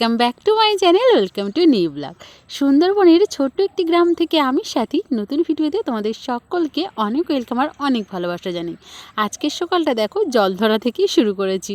Come back to my channel. Welcome to new vlog. সুন্দরবনের ছোট্ট একটি গ্রাম থেকে আমি সাথী নতুন ভিডিওতে তোমাদের সকলকে অনেক ওয়েলকাম আর অনেক ভালোবাসা জানি আজকের সকালটা দেখো জল ধরা থেকেই শুরু করেছি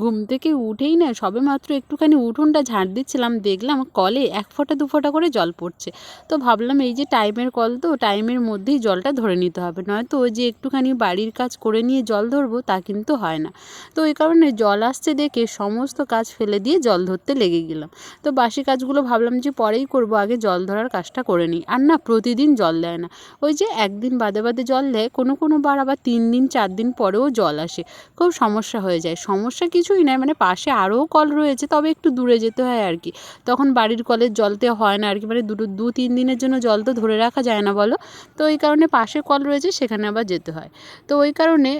ঘুম থেকে উঠেই না সবে মাত্র একটুখানি উঠোনটা ঝাড় দিচ্ছিলাম দেখলাম কলে এক ফোঁটা দু ফোঁটা করে জল পড়ছে তো ভাবলাম এই যে টাইমের কল তো টাইমের মধ্যেই জলটা ধরে নিতে হবে নয়তো যে একটুখানি বাড়ির কাজ করে নিয়ে জল ধরবো তা কিন্তু হয় না তো এই কারণে জল আসছে দেখে সমস্ত কাজ ফেলে দিয়ে জল ধরতে লেগে গেলাম তো বাসি কাজগুলো ভাবলাম যে পরেই করব করব আগে জল ধরার কাজটা করে নিই আর না প্রতিদিন জল দেয় না ওই যে একদিন বাদে বাদে জল দেয় কোনো কোনো বার আবার তিন দিন চার দিন পরেও জল আসে খুব সমস্যা হয়ে যায় সমস্যা কিছুই নয় মানে পাশে আরও কল রয়েছে তবে একটু দূরে যেতে হয় আর কি তখন বাড়ির কলের জলতে হয় না আর কি মানে দুটো দু তিন দিনের জন্য জল তো ধরে রাখা যায় না বলো তো ওই কারণে পাশে কল রয়েছে সেখানে আবার যেতে হয় তো ওই কারণে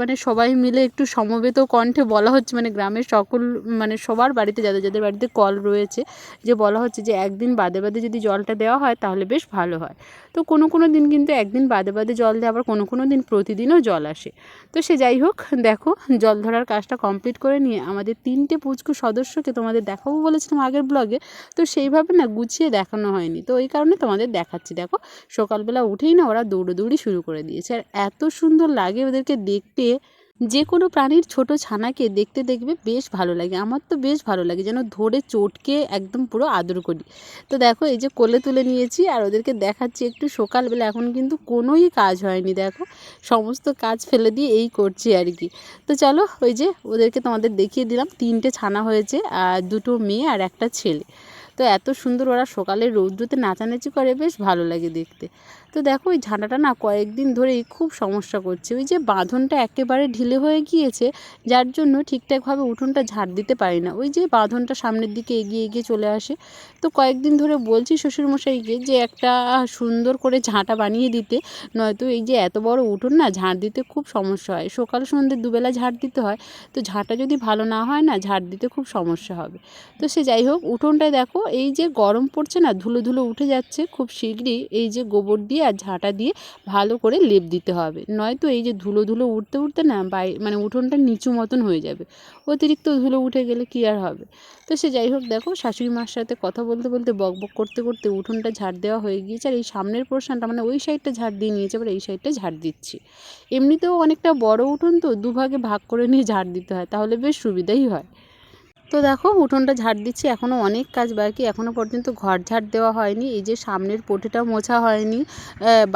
মানে সবাই মিলে একটু সমবেত কণ্ঠে বলা হচ্ছে মানে গ্রামের সকল মানে সবার বাড়িতে যাদের যাদের বাড়িতে কল রয়েছে যে বলা হচ্ছে যে একদিন বাদে বাদে যদি জলটা দেওয়া হয় তাহলে বেশ ভালো হয় তো কোনো কোনো দিন কিন্তু একদিন বাদে বাদে জল দেয় আবার কোনো কোনো দিন প্রতিদিনও জল আসে তো সে যাই হোক দেখো জল ধরার কাজটা কমপ্লিট করে নিয়ে আমাদের তিনটে পুচকু সদস্যকে তোমাদের দেখাবো বলেছিলাম আগের ব্লগে তো সেইভাবে না গুছিয়ে দেখানো হয়নি তো এই কারণে তোমাদের দেখাচ্ছি দেখো সকালবেলা উঠেই না ওরা দৌড়োদৌড়ি শুরু করে দিয়েছে আর এত সুন্দর লাগে ওদেরকে দেখতে যে কোনো প্রাণীর ছোট ছানাকে দেখতে দেখবে বেশ ভালো লাগে আমার তো বেশ ভালো লাগে যেন ধরে চটকে একদম পুরো আদর করি তো দেখো এই যে কোলে তুলে নিয়েছি আর ওদেরকে দেখাচ্ছি একটু সকালবেলা এখন কিন্তু কোনোই কাজ হয়নি দেখো সমস্ত কাজ ফেলে দিয়ে এই করছি আর কি তো চলো ওই যে ওদেরকে তোমাদের দেখিয়ে দিলাম তিনটে ছানা হয়েছে আর দুটো মেয়ে আর একটা ছেলে তো এত সুন্দর ওরা সকালে রৌদ্রতে নাচানাচি করে বেশ ভালো লাগে দেখতে তো দেখো ওই ঝাঁটাটা না কয়েকদিন ধরেই খুব সমস্যা করছে ওই যে বাঁধনটা একেবারে ঢিলে হয়ে গিয়েছে যার জন্য ঠিকঠাকভাবে উঠোনটা ঝাড় দিতে পারি না ওই যে বাঁধনটা সামনের দিকে এগিয়ে এগিয়ে চলে আসে তো কয়েকদিন ধরে বলছি শ্বশুরমশাইকে যে একটা সুন্দর করে ঝাঁটা বানিয়ে দিতে নয়তো এই যে এত বড় উঠোন না ঝাঁট দিতে খুব সমস্যা হয় সকাল সন্ধ্যে দুবেলা ঝাড় দিতে হয় তো ঝাঁটা যদি ভালো না হয় না ঝাড় দিতে খুব সমস্যা হবে তো সে যাই হোক উঠোনটায় দেখো এই যে গরম পড়ছে না ধুলো ধুলো উঠে যাচ্ছে খুব শীঘ্রই এই যে গোবর দিয়ে আর ঝাঁটা দিয়ে ভালো করে লেপ দিতে হবে নয়তো এই যে ধুলো ধুলো উঠতে উঠতে না বাই মানে উঠোনটা নিচু মতন হয়ে যাবে অতিরিক্ত ধুলো উঠে গেলে কী আর হবে তো সে যাই হোক দেখো শাশুড়ি মার সাথে কথা বলতে বলতে বক বক করতে করতে উঠোনটা ঝাড় দেওয়া হয়ে গিয়েছে আর এই সামনের পোর্শনটা মানে ওই সাইডটা ঝাড় দিয়ে নিয়েছে এবার এই সাইডটা ঝাড় দিচ্ছি এমনিতেও অনেকটা বড় উঠোন তো দুভাগে ভাগ করে নিয়ে ঝাড় দিতে হয় তাহলে বেশ সুবিধাই হয় তো দেখো উঠোনটা ঝাড় দিচ্ছি এখনও অনেক কাজ বাকি এখনও পর্যন্ত ঘর ঝাড় দেওয়া হয়নি এই যে সামনের পোটেটা মোছা হয়নি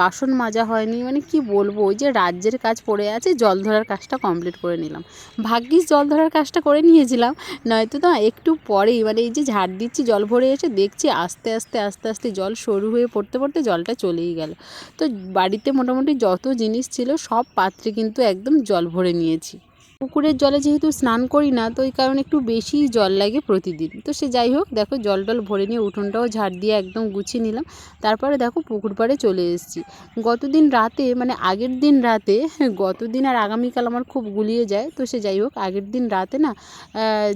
বাসন মাজা হয়নি মানে কি বলবো ওই যে রাজ্যের কাজ পড়ে আছে জল ধরার কাজটা কমপ্লিট করে নিলাম ভাগ্যিস জল ধরার কাজটা করে নিয়েছিলাম নয়তো তো একটু পরেই মানে এই যে ঝাড় দিচ্ছি জল ভরে এসে দেখছি আস্তে আস্তে আস্তে আস্তে জল সরু হয়ে পড়তে পড়তে জলটা চলেই গেল তো বাড়িতে মোটামুটি যত জিনিস ছিল সব পাত্রে কিন্তু একদম জল ভরে নিয়েছি পুকুরের জলে যেহেতু স্নান করি না তো এই কারণে একটু বেশি জল লাগে প্রতিদিন তো সে যাই হোক দেখো জল টল ভরে নিয়ে উঠোনটাও ঝাড় দিয়ে একদম গুছিয়ে নিলাম তারপরে দেখো পুকুর পাড়ে চলে এসেছি গতদিন রাতে মানে আগের দিন রাতে হ্যাঁ, গতদিন আর আগামীকাল আমার খুব গুলিয়ে যায় তো সে যাই হোক আগের দিন রাতে না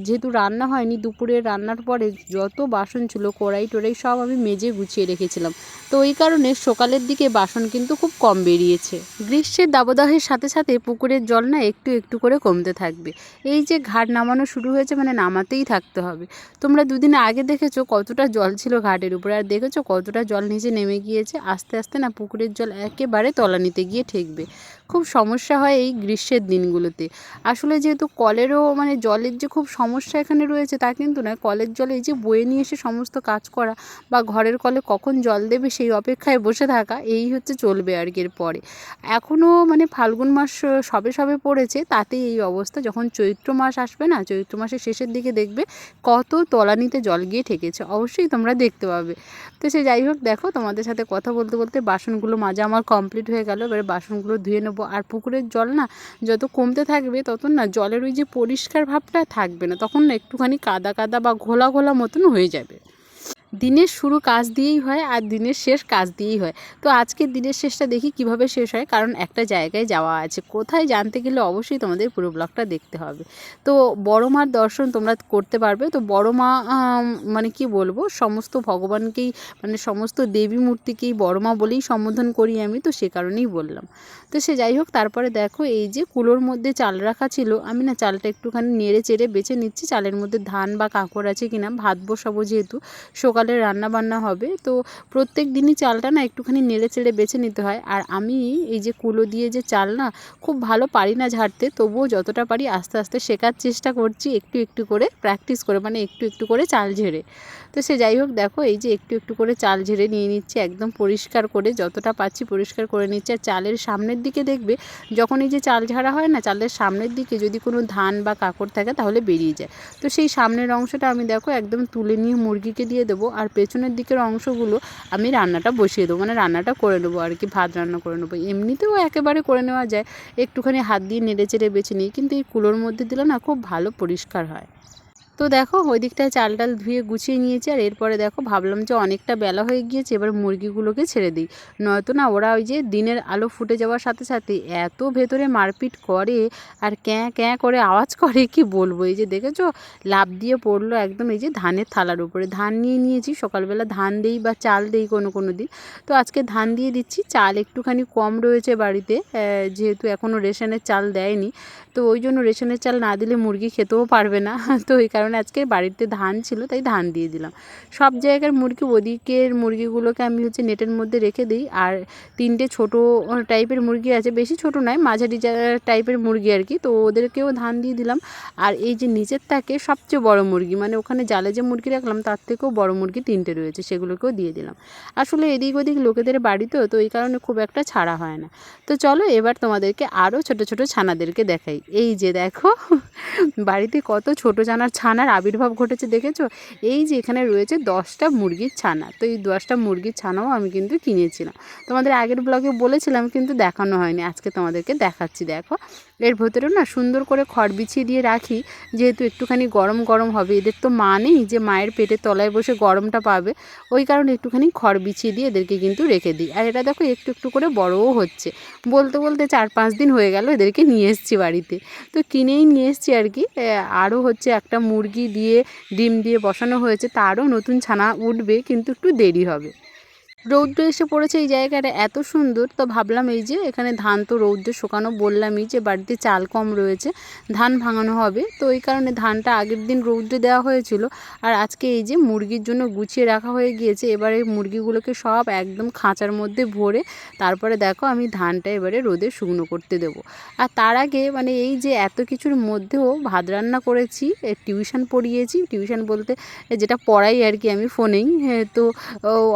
যেহেতু রান্না হয়নি দুপুরে রান্নার পরে যত বাসন ছিল কড়াই টোড়াই সব আমি মেজে গুছিয়ে রেখেছিলাম তো এই কারণে সকালের দিকে বাসন কিন্তু খুব কম বেরিয়েছে গ্রীষ্মের দাবদাহের সাথে সাথে পুকুরের জল না একটু একটু করে কম কমতে থাকবে এই যে ঘাট নামানো শুরু হয়েছে মানে নামাতেই থাকতে হবে তোমরা দুদিন আগে দেখেছো কতটা জল ছিল ঘাটের উপরে আর দেখেছো কতটা জল নিচে নেমে গিয়েছে আস্তে আস্তে না পুকুরের জল একেবারে তলানিতে গিয়ে ঠেকবে খুব সমস্যা হয় এই গ্রীষ্মের দিনগুলোতে আসলে যেহেতু কলেরও মানে জলের যে খুব সমস্যা এখানে রয়েছে তা কিন্তু নয় কলের জলে এই যে বয়ে নিয়ে এসে সমস্ত কাজ করা বা ঘরের কলে কখন জল দেবে সেই অপেক্ষায় বসে থাকা এই হচ্ছে চলবে আর কি এর পরে এখনও মানে ফাল্গুন মাস সবে সবে পড়েছে তাতেই এই অবস্থা যখন চৈত্র মাস আসবে না চৈত্র মাসের শেষের দিকে দেখবে কত তলানিতে জল গিয়ে ঠেকেছে অবশ্যই তোমরা দেখতে পাবে তো সে যাই হোক দেখো তোমাদের সাথে কথা বলতে বলতে বাসনগুলো মাঝে আমার কমপ্লিট হয়ে গেল এবারে বাসনগুলো ধুয়ে নেবো খাবো আর পুকুরের জল না যত কমতে থাকবে তত না জলের ওই যে পরিষ্কার ভাবটা থাকবে না তখন না একটুখানি কাদা কাদা বা ঘোলা ঘোলা মতন হয়ে যাবে দিনের শুরু কাজ দিয়েই হয় আর দিনের শেষ কাজ দিয়েই হয় তো আজকে দিনের শেষটা দেখি কিভাবে শেষ হয় কারণ একটা জায়গায় যাওয়া আছে কোথায় জানতে গেলে অবশ্যই তোমাদের পুরো ব্লগটা দেখতে হবে তো বড় মার দর্শন তোমরা করতে পারবে তো বড় মা মানে কি বলবো সমস্ত ভগবানকেই মানে সমস্ত দেবী মূর্তিকেই বড় মা বলেই সম্বোধন করি আমি তো সে কারণেই বললাম তো সে যাই হোক তারপরে দেখো এই যে কুলোর মধ্যে চাল রাখা ছিল আমি না চালটা একটুখানি নেড়ে চেড়ে বেছে নিচ্ছি চালের মধ্যে ধান বা কাঁকড় আছে কি না ভাত বসাবো যেহেতু সকালে রান্না বান্না হবে তো প্রত্যেক দিনই চালটা না একটুখানি নেড়ে চেড়ে বেছে নিতে হয় আর আমি এই যে কুলো দিয়ে যে চাল না খুব ভালো পারি না ঝাড়তে তবুও যতটা পারি আস্তে আস্তে শেখার চেষ্টা করছি একটু একটু করে প্র্যাকটিস করে মানে একটু একটু করে চাল ঝেড়ে তো সে যাই হোক দেখো এই যে একটু একটু করে চাল ঝেড়ে নিয়ে নিচ্ছে একদম পরিষ্কার করে যতটা পাচ্ছি পরিষ্কার করে নিচ্ছে আর চালের সামনের দিকে দেখবে যখন এই যে চাল ঝাড়া হয় না চালের সামনের দিকে যদি কোনো ধান বা কাকড় থাকে তাহলে বেরিয়ে যায় তো সেই সামনের অংশটা আমি দেখো একদম তুলে নিয়ে মুরগিকে দিয়ে দেবো আর পেছনের দিকের অংশগুলো আমি রান্নাটা বসিয়ে দেবো মানে রান্নাটা করে নেবো আর কি ভাত রান্না করে নেবো এমনিতেও একেবারে করে নেওয়া যায় একটুখানি হাত দিয়ে নেড়ে চেড়ে বেছে নিই কিন্তু এই কুলোর মধ্যে দিলে না খুব ভালো পরিষ্কার হয় তো দেখো ওই দিকটায় চাল টাল ধুয়ে গুছিয়ে নিয়েছি আর এরপরে দেখো ভাবলাম যে অনেকটা বেলা হয়ে গিয়েছে এবার মুরগিগুলোকে ছেড়ে দিই নয়তো না ওরা ওই যে দিনের আলো ফুটে যাওয়ার সাথে সাথে এত ভেতরে মারপিট করে আর ক্যাঁ ক্যাঁ করে আওয়াজ করে কি বলবো এই যে দেখেছো লাভ দিয়ে পড়লো একদম এই যে ধানের থালার উপরে ধান নিয়ে নিয়েছি সকালবেলা ধান দেই বা চাল দেই কোনো কোনো দিন তো আজকে ধান দিয়ে দিচ্ছি চাল একটুখানি কম রয়েছে বাড়িতে যেহেতু এখনও রেশনের চাল দেয়নি তো ওই জন্য রেশনের চাল না দিলে মুরগি খেতেও পারবে না তো ওই কারণে আজকে বাড়িতে ধান ছিল তাই ধান দিয়ে দিলাম সব জায়গার মুরগি ওদিকের মুরগিগুলোকে আমি হচ্ছে নেটের মধ্যে রেখে দিই আর তিনটে ছোট টাইপের মুরগি আছে বেশি ছোট নয় মাঝারি টাইপের মুরগি আর কি তো ওদেরকেও ধান দিয়ে দিলাম আর এই যে নিচের থাকে সবচেয়ে বড় মুরগি মানে ওখানে জালে যে মুরগি রাখলাম তার থেকেও বড় মুরগি তিনটে রয়েছে সেগুলোকেও দিয়ে দিলাম আসলে এদিক ওদিক লোকেদের বাড়িতেও তো এই কারণে খুব একটা ছাড়া হয় না তো চলো এবার তোমাদেরকে আরও ছোট ছোট ছানাদেরকে দেখাই এই যে দেখো বাড়িতে কত ছোট জানার ছানার আবির্ভাব ঘটেছে দেখেছো এই যে এখানে রয়েছে দশটা মুরগির ছানা তো এই দশটা মুরগির ছানাও আমি কিন্তু কিনেছিলাম তোমাদের আগের ব্লগে বলেছিলাম কিন্তু দেখানো হয়নি আজকে তোমাদেরকে দেখাচ্ছি দেখো এর ভেতরেও না সুন্দর করে খড় বিছিয়ে দিয়ে রাখি যেহেতু একটুখানি গরম গরম হবে এদের তো মা নেই যে মায়ের পেটে তলায় বসে গরমটা পাবে ওই কারণে একটুখানি খড় বিছিয়ে দিয়ে এদেরকে কিন্তু রেখে দিই আর এটা দেখো একটু একটু করে বড়ও হচ্ছে বলতে বলতে চার পাঁচ দিন হয়ে গেল এদেরকে নিয়ে এসছি বাড়িতে বাড়িতে তো কিনেই নিয়ে এসছি আর কি আরও হচ্ছে একটা মুরগি দিয়ে ডিম দিয়ে বসানো হয়েছে তারও নতুন ছানা উঠবে কিন্তু একটু দেরি হবে রৌদ্র এসে পড়েছে এই জায়গাটা এত সুন্দর তো ভাবলাম এই যে এখানে ধান তো রৌদ্রে শুকানো বললামই যে বাড়িতে চাল কম রয়েছে ধান ভাঙানো হবে তো এই কারণে ধানটা আগের দিন রৌদ্রে দেওয়া হয়েছিল আর আজকে এই যে মুরগির জন্য গুছিয়ে রাখা হয়ে গিয়েছে এবারে মুরগিগুলোকে সব একদম খাঁচার মধ্যে ভরে তারপরে দেখো আমি ধানটা এবারে রোদে শুকনো করতে দেব আর তার আগে মানে এই যে এত কিছুর মধ্যেও ভাত রান্না করেছি টিউশন পড়িয়েছি টিউশন বলতে যেটা পড়াই আর কি আমি ফোনেই হ্যাঁ, তো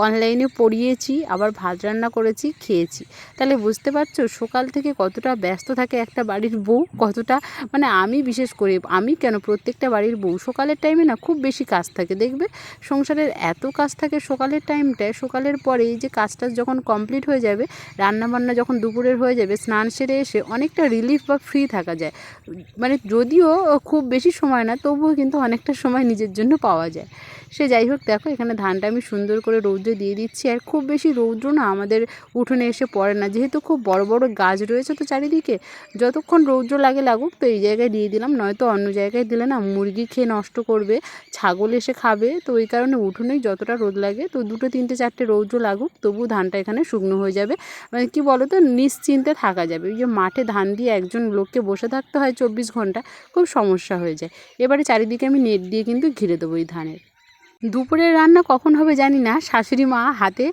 অনলাইনে পড়ি করিয়েছি আবার ভাত রান্না করেছি খেয়েছি তাহলে বুঝতে পারছো সকাল থেকে কতটা ব্যস্ত থাকে একটা বাড়ির বউ কতটা মানে আমি বিশেষ করে আমি কেন প্রত্যেকটা বাড়ির বউ সকালের টাইমে না খুব বেশি কাজ থাকে দেখবে সংসারের এত কাজ থাকে সকালের টাইমটায় সকালের পরে যে কাজটা যখন কমপ্লিট হয়ে যাবে রান্নাবান্না যখন দুপুরের হয়ে যাবে স্নান সেরে এসে অনেকটা রিলিফ বা ফ্রি থাকা যায় মানে যদিও খুব বেশি সময় না তবুও কিন্তু অনেকটা সময় নিজের জন্য পাওয়া যায় সে যাই হোক দেখো এখানে ধানটা আমি সুন্দর করে রৌদ্রে দিয়ে দিচ্ছি আর খুব বেশি রৌদ্র না আমাদের উঠোনে এসে পড়ে না যেহেতু খুব বড় বড় গাছ রয়েছে তো চারিদিকে যতক্ষণ রৌদ্র লাগে লাগুক তো এই জায়গায় দিয়ে দিলাম নয়তো অন্য জায়গায় দিলে না মুরগি খেয়ে নষ্ট করবে ছাগল এসে খাবে তো ওই কারণে উঠোনেই যতটা রোদ লাগে তো দুটো তিনটে চারটে রৌদ্র লাগুক তবু ধানটা এখানে শুকনো হয়ে যাবে মানে কী বলো তো নিশ্চিন্তে থাকা যাবে ওই যে মাঠে ধান দিয়ে একজন লোককে বসে থাকতে হয় চব্বিশ ঘন্টা খুব সমস্যা হয়ে যায় এবারে চারিদিকে আমি নেট দিয়ে কিন্তু ঘিরে দেবো এই ধানের দুপুরের রান্না কখন হবে জানি না শাশুড়ি মা হাতে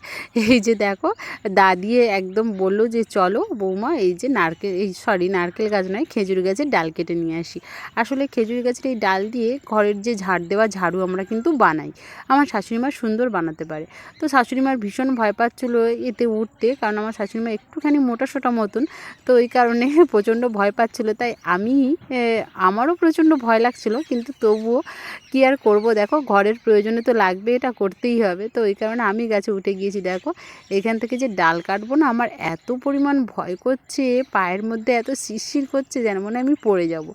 এই যে দেখো দা দিয়ে একদম বললো যে চলো বৌমা এই যে নারকেল এই সরি নারকেল গাছ নয় খেজুর গাছের ডাল কেটে নিয়ে আসি আসলে খেজুর গাছের এই ডাল দিয়ে ঘরের যে ঝাড় দেওয়া ঝাড়ু আমরা কিন্তু বানাই আমার শাশুড়ি মা সুন্দর বানাতে পারে তো শাশুড়ি মার ভীষণ ভয় পাচ্ছিলো এতে উঠতে কারণ আমার শাশুড়ি মা একটুখানি মোটা সোটা মতন তো ওই কারণে প্রচণ্ড ভয় পাচ্ছিলো তাই আমি আমারও প্রচণ্ড ভয় লাগছিল কিন্তু তবুও কী আর করব দেখো ঘরের প্রয়োজনে তো লাগবে এটা করতেই হবে তো ওই কারণে আমি গাছে উঠে গিয়েছি দেখো এখান থেকে যে ডাল কাটবো না আমার এত পরিমাণ ভয় করছে পায়ের মধ্যে এত শিরশির করছে যেন মনে আমি পড়ে যাব।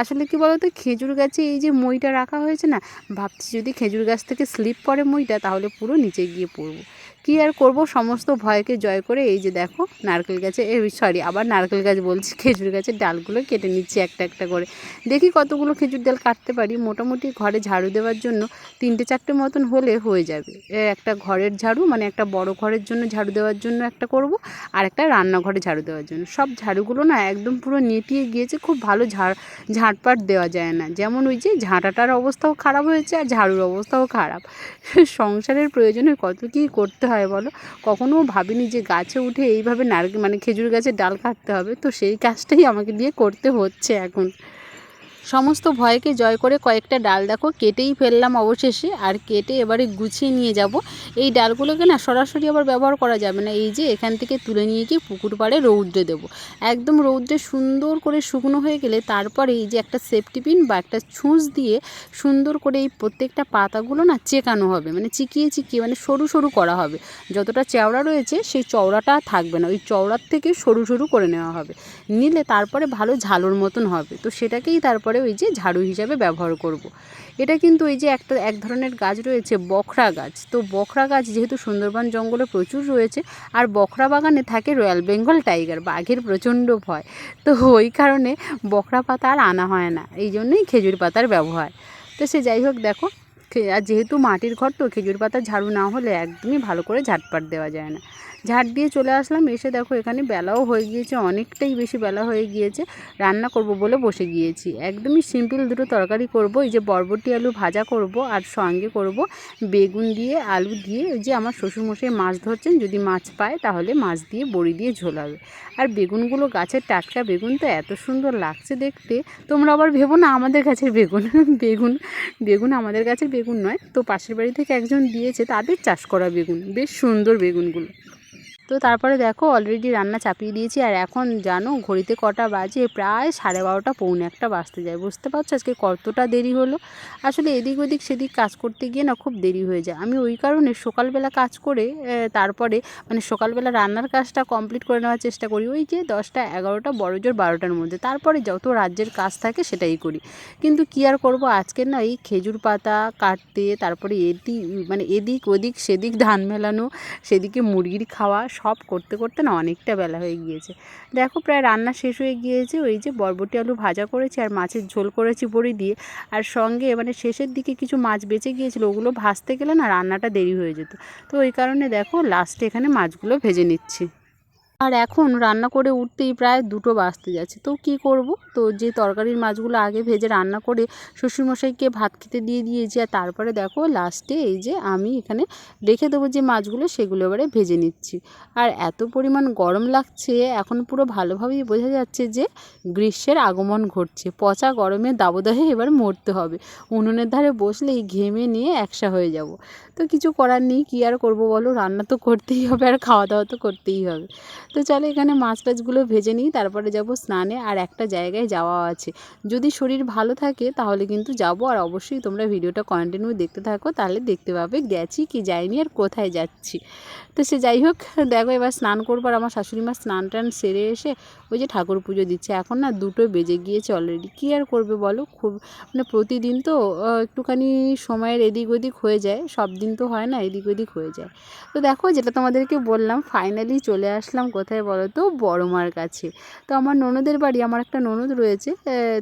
আসলে কি বলতো খেজুর গাছে এই যে মইটা রাখা হয়েছে না ভাবছি যদি খেজুর গাছ থেকে স্লিপ পরে মইটা তাহলে পুরো নিচে গিয়ে পড়বো কি আর করব সমস্ত ভয়কে জয় করে এই যে দেখো নারকেল গাছে এই সরি আবার নারকেল গাছ বলছি খেজুর গাছের ডালগুলো কেটে নিচ্ছি একটা একটা করে দেখি কতগুলো খেজুর ডাল কাটতে পারি মোটামুটি ঘরে ঝাড়ু দেওয়ার জন্য তিনটে চারটে মতন হলে হয়ে যাবে একটা ঘরের ঝাড়ু মানে একটা বড় ঘরের জন্য ঝাড়ু দেওয়ার জন্য একটা করব আর একটা রান্নাঘরে ঝাড়ু দেওয়ার জন্য সব ঝাড়ুগুলো না একদম পুরো নেটিয়ে গিয়েছে খুব ভালো ঝাড় ঝাঁটপাট দেওয়া যায় না যেমন ওই যে ঝাঁটাটার অবস্থাও খারাপ হয়েছে আর ঝাড়ুর অবস্থাও খারাপ সংসারের প্রয়োজনে কত কী করতে হয় হয় বলো কখনো ভাবিনি যে গাছে উঠে এইভাবে নারকেল মানে খেজুর গাছের ডাল কাটতে হবে তো সেই কাজটাই আমাকে দিয়ে করতে হচ্ছে এখন সমস্ত ভয়কে জয় করে কয়েকটা ডাল দেখো কেটেই ফেললাম অবশেষে আর কেটে এবারে গুছিয়ে নিয়ে যাব এই ডালগুলোকে না সরাসরি আবার ব্যবহার করা যাবে না এই যে এখান থেকে তুলে নিয়ে গিয়ে পুকুর পাড়ে রৌদ্রে দেবো একদম রৌদ্রে সুন্দর করে শুকনো হয়ে গেলে তারপর এই যে একটা সেফটি পিন বা একটা ছুঁচ দিয়ে সুন্দর করে এই প্রত্যেকটা পাতাগুলো না চেকানো হবে মানে চিকিয়ে চিকিয়ে মানে সরু সরু করা হবে যতটা চেওড়া রয়েছে সেই চওড়াটা থাকবে না ওই চওড়ার থেকে সরু সরু করে নেওয়া হবে নিলে তারপরে ভালো ঝালোর মতন হবে তো সেটাকেই তারপরে পরে ওই যে ঝাড়ু হিসাবে ব্যবহার করব। এটা কিন্তু ওই যে একটা এক ধরনের গাছ রয়েছে বখরা গাছ তো বখরা গাছ যেহেতু সুন্দরবন জঙ্গলে প্রচুর রয়েছে আর বখরা বাগানে থাকে রয়্যাল বেঙ্গল টাইগার বাঘের প্রচণ্ড ভয় তো ওই কারণে বখরা পাতা আর আনা হয় না এই জন্যই খেজুর পাতার ব্যবহার তো সে যাই হোক দেখো আর যেহেতু মাটির ঘর তো খেজুর পাতা ঝাড়ু না হলে একদমই ভালো করে ঝাটপাট দেওয়া যায় না ঝাড় দিয়ে চলে আসলাম এসে দেখো এখানে বেলাও হয়ে গিয়েছে অনেকটাই বেশি বেলা হয়ে গিয়েছে রান্না করব বলে বসে গিয়েছি একদমই সিম্পল দুটো তরকারি করব এই যে বরবটি আলু ভাজা করব আর সঙ্গে করব বেগুন দিয়ে আলু দিয়ে ওই যে আমার শ্বশুরমশাই মাছ ধরছেন যদি মাছ পায় তাহলে মাছ দিয়ে বড়ি দিয়ে ঝোলাবে আর বেগুনগুলো গাছের টাটকা বেগুন তো এত সুন্দর লাগছে দেখতে তোমরা আবার ভেবো না আমাদের গাছের বেগুন বেগুন বেগুন আমাদের গাছের বেগুন নয় তো পাশের বাড়ি থেকে একজন দিয়েছে তাদের চাষ করা বেগুন বেশ সুন্দর বেগুনগুলো তো তারপরে দেখো অলরেডি রান্না চাপিয়ে দিয়েছি আর এখন জানো ঘড়িতে কটা বাজে প্রায় সাড়ে বারোটা পৌনে একটা বাজতে যায় বুঝতে পারছো আজকে কতটা দেরি হলো আসলে এদিক ওদিক সেদিক কাজ করতে গিয়ে না খুব দেরি হয়ে যায় আমি ওই কারণে সকালবেলা কাজ করে তারপরে মানে সকালবেলা রান্নার কাজটা কমপ্লিট করে নেওয়ার চেষ্টা করি ওই যে দশটা এগারোটা বড় জোর বারোটার মধ্যে তারপরে যত রাজ্যের কাজ থাকে সেটাই করি কিন্তু কি আর করব আজকে না এই খেজুর পাতা কাটতে তারপরে এদিক মানে এদিক ওদিক সেদিক ধান মেলানো সেদিকে মুরগির খাওয়া সব করতে করতে না অনেকটা বেলা হয়ে গিয়েছে দেখো প্রায় রান্না শেষ হয়ে গিয়েছে ওই যে বরবটি আলু ভাজা করেছি আর মাছের ঝোল করেছি বড়ি দিয়ে আর সঙ্গে মানে শেষের দিকে কিছু মাছ বেঁচে গিয়েছিলো ওগুলো ভাজতে গেলে না রান্নাটা দেরি হয়ে যেত তো ওই কারণে দেখো লাস্টে এখানে মাছগুলো ভেজে নিচ্ছি আর এখন রান্না করে উঠতেই প্রায় দুটো বাজতে যাচ্ছে তো কি করব তো যে তরকারির মাছগুলো আগে ভেজে রান্না করে শ্বশুরমশাইকে ভাত খেতে দিয়ে দিয়েছি আর তারপরে দেখো লাস্টে এই যে আমি এখানে রেখে দেবো যে মাছগুলো সেগুলো এবারে ভেজে নিচ্ছি আর এত পরিমাণ গরম লাগছে এখন পুরো ভালোভাবেই বোঝা যাচ্ছে যে গ্রীষ্মের আগমন ঘটছে পচা গরমে দাবদাহে এবার মরতে হবে উনুনের ধারে বসলেই ঘেমে নিয়ে একসা হয়ে যাব তো কিছু করার নেই কী আর করবো বলো রান্না তো করতেই হবে আর খাওয়া দাওয়া তো করতেই হবে তো চলো এখানে মাছ টাছগুলো ভেজে নিই তারপরে যাব স্নানে আর একটা জায়গায় যাওয়া আছে যদি শরীর ভালো থাকে তাহলে কিন্তু যাব আর অবশ্যই তোমরা ভিডিওটা কন্টিনিউ দেখতে থাকো তাহলে দেখতে পাবে গেছি কি যাইনি আর কোথায় যাচ্ছি তো সে যাই হোক দেখো এবার স্নান করবার আমার শাশুড়ি মা স্নান টান সেরে এসে ওই যে ঠাকুর পুজো দিচ্ছে এখন না দুটো বেজে গিয়েছে অলরেডি কী আর করবে বলো খুব মানে প্রতিদিন তো একটুখানি সময়ের এদিক ওদিক হয়ে যায় সব দিন তো হয় না এদিক ওদিক হয়ে যায় তো দেখো যেটা তোমাদেরকে বললাম ফাইনালি চলে আসলাম কোথায় বলো তো বড়মার কাছে তো আমার ননদের বাড়ি আমার একটা ননদ রয়েছে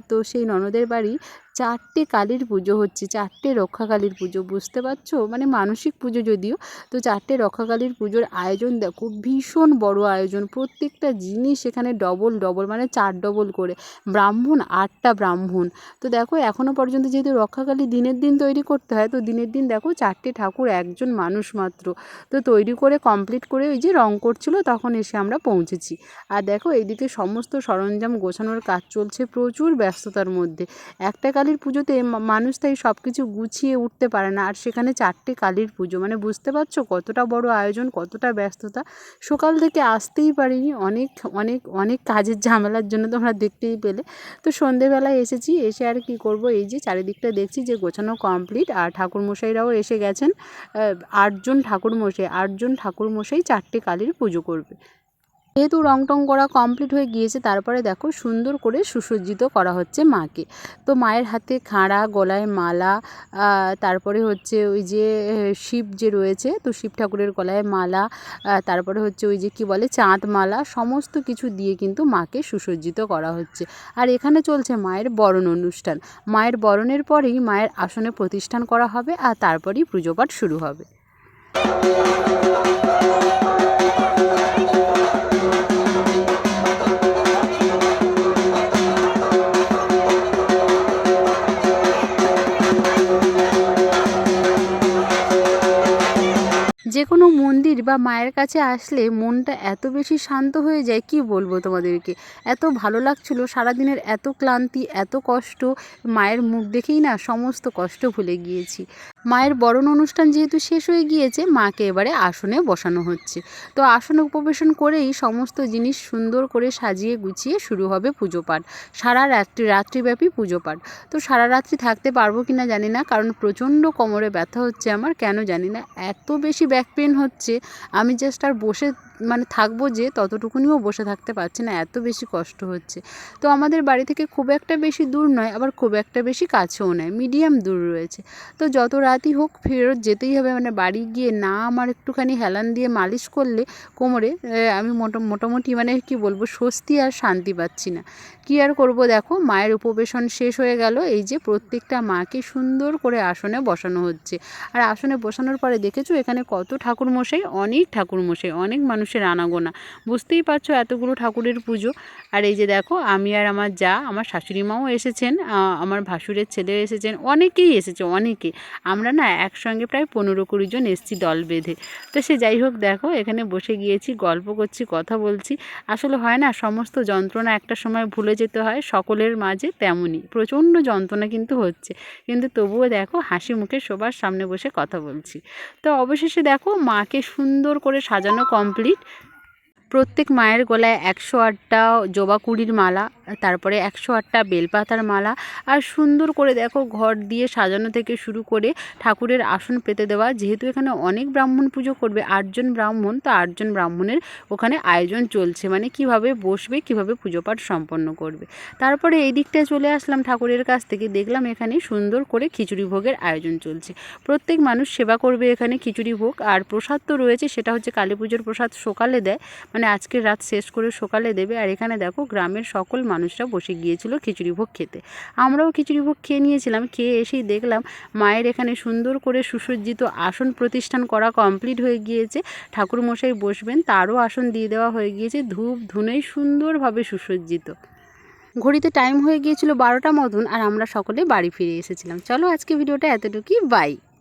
তো সেই ননদের বাড়ি চারটে কালীর পুজো হচ্ছে চারটে রক্ষাকালীর পুজো বুঝতে পারছো মানে মানসিক পুজো যদিও তো চারটে রক্ষাকালীর পুজোর আয়োজন দেখো ভীষণ বড় আয়োজন প্রত্যেকটা জিনিস এখানে ডবল ডবল মানে চার ডবল করে ব্রাহ্মণ আটটা ব্রাহ্মণ তো দেখো এখনও পর্যন্ত যেহেতু রক্ষাকালী দিনের দিন তৈরি করতে হয় তো দিনের দিন দেখো চারটে ঠাকুর একজন মানুষ মাত্র তো তৈরি করে কমপ্লিট করে ওই যে রং করছিল তখন এসে আমরা পৌঁছেছি আর দেখো এইদিকে সমস্ত সরঞ্জাম গোছানোর কাজ চলছে প্রচুর ব্যস্ততার মধ্যে একটা কাজ কালীর পুজোতে মানুষ তাই সব কিছু গুছিয়ে উঠতে পারে না আর সেখানে চারটে কালীর পুজো মানে বুঝতে পারছো কতটা বড় আয়োজন কতটা ব্যস্ততা সকাল থেকে আসতেই পারিনি অনেক অনেক অনেক কাজের ঝামেলার জন্য তোমরা দেখতেই পেলে তো সন্ধেবেলায় এসেছি এসে আর কি করব এই যে চারিদিকটা দেখছি যে গোছানো কমপ্লিট আর ঠাকুরমশাইরাও এসে গেছেন আটজন ঠাকুরমশাই আটজন ঠাকুরমশাই চারটে কালীর পুজো করবে যেহেতু রং টং করা কমপ্লিট হয়ে গিয়েছে তারপরে দেখো সুন্দর করে সুসজ্জিত করা হচ্ছে মাকে তো মায়ের হাতে খাঁড়া গলায় মালা তারপরে হচ্ছে ওই যে শিব যে রয়েছে তো শিব ঠাকুরের গলায় মালা তারপরে হচ্ছে ওই যে কি বলে চাঁদ মালা সমস্ত কিছু দিয়ে কিন্তু মাকে সুসজ্জিত করা হচ্ছে আর এখানে চলছে মায়ের বরণ অনুষ্ঠান মায়ের বরণের পরেই মায়ের আসনে প্রতিষ্ঠান করা হবে আর তারপরেই পুজোপাঠ শুরু হবে যে কোনো মন্দির বা মায়ের কাছে আসলে মনটা এত বেশি শান্ত হয়ে যায় কি বলবো তোমাদেরকে এত ভালো লাগছিল সারাদিনের এত ক্লান্তি এত কষ্ট মায়ের মুখ দেখেই না সমস্ত কষ্ট ভুলে গিয়েছি মায়ের বরণ অনুষ্ঠান যেহেতু শেষ হয়ে গিয়েছে মাকে এবারে আসনে বসানো হচ্ছে তো আসনে উপবেশন করেই সমস্ত জিনিস সুন্দর করে সাজিয়ে গুছিয়ে শুরু হবে পুজো পাঠ সারা রাত্রি রাত্রিব্যাপী পুজো পাঠ তো সারা রাত্রি থাকতে পারবো কি না জানি না কারণ প্রচণ্ড কোমরে ব্যথা হচ্ছে আমার কেন জানি না এত বেশি ব্যাক পেন হচ্ছে আমি জাস্ট আর বসে মানে থাকবো যে ততটুকুনিও বসে থাকতে পারছি না এত বেশি কষ্ট হচ্ছে তো আমাদের বাড়ি থেকে খুব একটা বেশি দূর নয় আবার খুব একটা বেশি কাছেও নয় মিডিয়াম দূর রয়েছে তো যত রাতই হোক ফেরত যেতেই হবে মানে বাড়ি গিয়ে না আমার একটুখানি হেলান দিয়ে মালিশ করলে কোমরে আমি মোটামুটি মানে কি বলবো স্বস্তি আর শান্তি পাচ্ছি না কি আর করব দেখো মায়ের উপবেশন শেষ হয়ে গেল এই যে প্রত্যেকটা মাকে সুন্দর করে আসনে বসানো হচ্ছে আর আসনে বসানোর পরে দেখেছো এখানে কত ঠাকুরমশাই অনেক ঠাকুরমশাই অনেক মানুষ মানুষের আনাগোনা বুঝতেই পারছো এতগুলো ঠাকুরের পুজো আর এই যে দেখো আমি আর আমার যা আমার শাশুড়ি মাও এসেছেন আমার ভাসুরের ছেলে এসেছেন অনেকেই এসেছে অনেকে আমরা না একসঙ্গে প্রায় পনেরো কুড়ি জন এসেছি দল বেঁধে তো সে যাই হোক দেখো এখানে বসে গিয়েছি গল্প করছি কথা বলছি আসলে হয় না সমস্ত যন্ত্রণা একটা সময় ভুলে যেতে হয় সকলের মাঝে তেমনই প্রচণ্ড যন্ত্রণা কিন্তু হচ্ছে কিন্তু তবুও দেখো হাসি মুখে সবার সামনে বসে কথা বলছি তো অবশেষে দেখো মাকে সুন্দর করে সাজানো কমপ্লিট প্রত্যেক মায়ের গলায় একশো আটটা জবা কুড়ির মালা তারপরে একশো আটটা বেলপাতার মালা আর সুন্দর করে দেখো ঘর দিয়ে সাজানো থেকে শুরু করে ঠাকুরের আসন পেতে দেওয়া যেহেতু এখানে অনেক ব্রাহ্মণ পুজো করবে আটজন ব্রাহ্মণ তো আটজন ব্রাহ্মণের ওখানে আয়োজন চলছে মানে কিভাবে বসবে কিভাবে পুজো পাঠ সম্পন্ন করবে তারপরে এই দিকটায় চলে আসলাম ঠাকুরের কাছ থেকে দেখলাম এখানে সুন্দর করে খিচুড়ি ভোগের আয়োজন চলছে প্রত্যেক মানুষ সেবা করবে এখানে খিচুড়ি ভোগ আর প্রসাদ তো রয়েছে সেটা হচ্ছে কালী পুজোর প্রসাদ সকালে দেয় মানে আজকে রাত শেষ করে সকালে দেবে আর এখানে দেখো গ্রামের সকল মানুষরা বসে গিয়েছিল খিচুড়ি ভোগ খেতে আমরাও খিচুড়ি ভোগ খেয়ে নিয়েছিলাম খেয়ে এসেই দেখলাম মায়ের এখানে সুন্দর করে সুসজ্জিত আসন প্রতিষ্ঠান করা কমপ্লিট হয়ে গিয়েছে ঠাকুরমশাই বসবেন তারও আসন দিয়ে দেওয়া হয়ে গিয়েছে ধূপ ধুনেই সুন্দরভাবে সুসজ্জিত ঘড়িতে টাইম হয়ে গিয়েছিল বারোটা মতন আর আমরা সকলে বাড়ি ফিরে এসেছিলাম চলো আজকে ভিডিওটা এতটুকুই বাই